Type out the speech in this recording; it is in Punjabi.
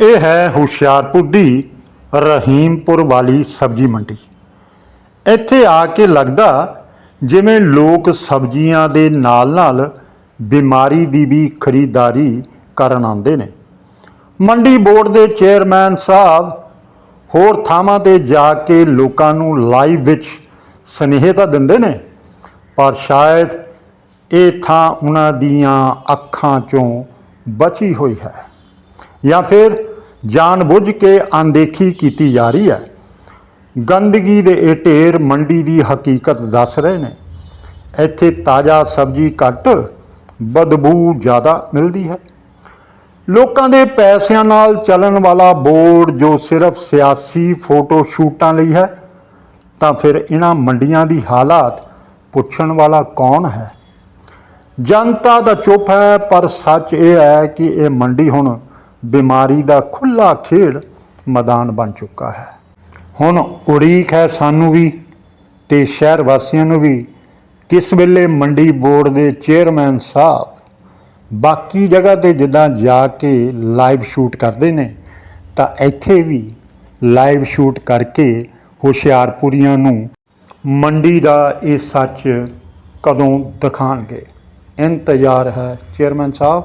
ਇਹ ਹੈ ਹੁਸ਼ਿਆਰਪੁਰ ਦੀ ਰਹੀਮਪੁਰ ਵਾਲੀ ਸਬਜ਼ੀ ਮੰਡੀ। ਇੱਥੇ ਆ ਕੇ ਲੱਗਦਾ ਜਿਵੇਂ ਲੋਕ ਸਬਜ਼ੀਆਂ ਦੇ ਨਾਲ-ਨਾਲ ਬਿਮਾਰੀ ਦੀ ਵੀ ਖਰੀਦਦਾਰੀ ਕਰਨ ਆਉਂਦੇ ਨੇ। ਮੰਡੀ ਬੋਰਡ ਦੇ ਚੇਅਰਮੈਨ ਸਾਹਿਬ ਹੋਰ ਥਾਵਾਂ ਤੇ ਜਾ ਕੇ ਲੋਕਾਂ ਨੂੰ ਲਾਈਵ ਵਿੱਚ ਸਨੇਹ ਤਾਂ ਦਿੰਦੇ ਨੇ, ਪਰ ਸ਼ਾਇਦ ਇਹ ਥਾਂ ਉਹਨਾਂ ਦੀਆਂ ਅੱਖਾਂ ਚੋਂ ਬਚੀ ਹੋਈ ਹੈ। ਜਾਂ ਫਿਰ ਜਾਣਬੁੱਝ ਕੇ ਅਣਦੇਖੀ ਕੀਤੀ ਜਾ ਰਹੀ ਹੈ। ਗੰਦਗੀ ਦੇ ਇਹ ਢੇਰ ਮੰਡੀ ਦੀ ਹਕੀਕਤ ਦੱਸ ਰਹੇ ਨੇ। ਇੱਥੇ ਤਾਜ਼ਾ ਸਬਜ਼ੀ ਘੱਟ, ਬਦਬੂ ਜ਼ਿਆਦਾ ਮਿਲਦੀ ਹੈ। ਲੋਕਾਂ ਦੇ ਪੈਸਿਆਂ ਨਾਲ ਚੱਲਣ ਵਾਲਾ ਬੋਰਡ ਜੋ ਸਿਰਫ ਸਿਆਸੀ ਫੋਟੋ ਸ਼ੂਟਾਂ ਲਈ ਹੈ, ਤਾਂ ਫਿਰ ਇਹਨਾਂ ਮੰਡੀਆਂ ਦੀ ਹਾਲਾਤ ਪੁੱਛਣ ਵਾਲਾ ਕੌਣ ਹੈ? ਜਨਤਾ ਦਾ ਚੁੱਪ ਹੈ, ਪਰ ਸੱਚ ਇਹ ਹੈ ਕਿ ਇਹ ਮੰਡੀ ਹੁਣ ਬਿਮਾਰੀ ਦਾ ਖੁੱਲਾ ਖੇਡ ਮੈਦਾਨ ਬਣ ਚੁੱਕਾ ਹੈ। ਹੁਣ ਉਡੀਕ ਹੈ ਸਾਨੂੰ ਵੀ ਤੇ ਸ਼ਹਿਰ ਵਾਸੀਆਂ ਨੂੰ ਵੀ ਕਿਸ ਵੇਲੇ ਮੰਡੀ ਬੋਰਡ ਦੇ ਚੇਅਰਮੈਨ ਸਾਹਿਬ ਬਾਕੀ ਜਗ੍ਹਾ ਤੇ ਜਿੱਦਾਂ ਜਾ ਕੇ ਲਾਈਵ ਸ਼ੂਟ ਕਰਦੇ ਨੇ, ਤਾਂ ਇੱਥੇ ਵੀ ਲਾਈਵ ਸ਼ੂਟ ਕਰਕੇ ਹੁਸ਼ਿਆਰਪੁਰੀਆਂ ਨੂੰ ਮੰਡੀ ਦਾ ਇਹ ਸੱਚ ਕਦੋਂ ਦਿਖਾਣਗੇ? ਇੰਤਜ਼ਾਰ ਹੈ ਚੇਅਰਮੈਨ ਸਾਹਿਬ।